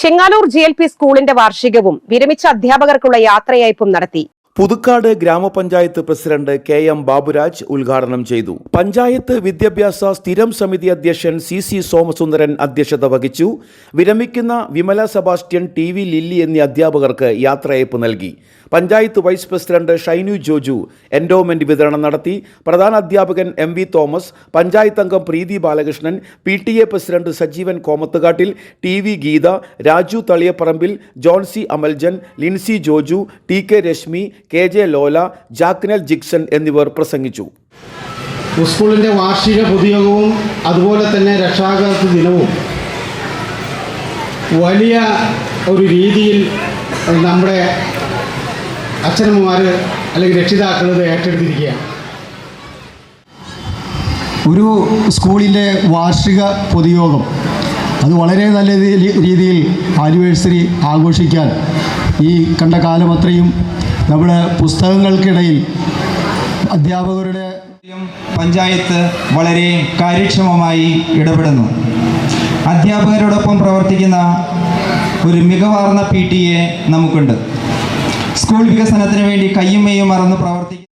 Chengaloor G L P സ്കൂളിന്റെ വാർഷികവും വിരമിച്ച അധ്യാപകർക്കുള്ള യാത്രയയപ്പും നടത്തി. പുതുക്കാട് ഗ്രാമപഞ്ചായത്ത് പ്രസിഡന്റ് കെ എം ബാബുരാജ് ഉദ്ഘാടനം ചെയ്തു. പഞ്ചായത്ത് വിദ്യാഭ്യാസ സ്ഥിരം സമിതി അധ്യക്ഷൻ സി സി സോമസുന്ദരൻ അധ്യക്ഷത വഹിച്ചു. വിരമിക്കുന്ന Vimala Sebastian T V Lilly എന്നീ അധ്യാപകർക്ക് യാത്രയയപ്പ് നൽകി. Panchayat vice president Shainu Joju endowment വിതരണം നടത്തി. പ്രധാന അധ്യാപകൻ എം വി തോമസ് പഞ്ചായത്ത് അംഗം Preethi Balakrishnan P T A president Sajeevan Komathukattil T V Geetha Raju Thaliyaparambil Johnsy Amaljan Lincy Joju T K Reshmi K J Lola Jacknal Jixon എന്നിവർ പ്രസംഗിച്ചു. സ്കൂളിന്റെ വാർഷിക പൊതുയോഗവും അതുപോലെ തന്നെ രക്ഷാകർത്ത ദിനവും വലിയ ഒരു രീതിയിൽ നമ്മുടെ അച്ഛനമ്മമാർ അല്ലെങ്കിൽ രക്ഷിതാക്കൾ ഇത് ഏറ്റെടുത്തിരിക്കുകയാണ്. ഒരു സ്കൂളിന്റെ വാർഷിക പൊതുയോഗം. അത് വളരെ നല്ല രീതിയിൽ ആനിവേഴ്സറി ആഘോഷിക്കാൻ ഈ കണ്ട കാലം അത്രയും നമ്മുടെ പുസ്തകങ്ങൾക്കിടയിൽ അധ്യാപകരുടെ പഞ്ചായത്ത് വളരെ കാര്യക്ഷമമായി ഇടപെടുന്നു. അധ്യാപകരോടൊപ്പം പ്രവർത്തിക്കുന്ന ഒരു മികവാർന്ന പി ടി എ നമുക്കുണ്ട്. സ്കൂൾ വികസനത്തിന് വേണ്ടി കയ്യും മെയ്യും മറന്ന് പ്രവർത്തിക്കുന്ന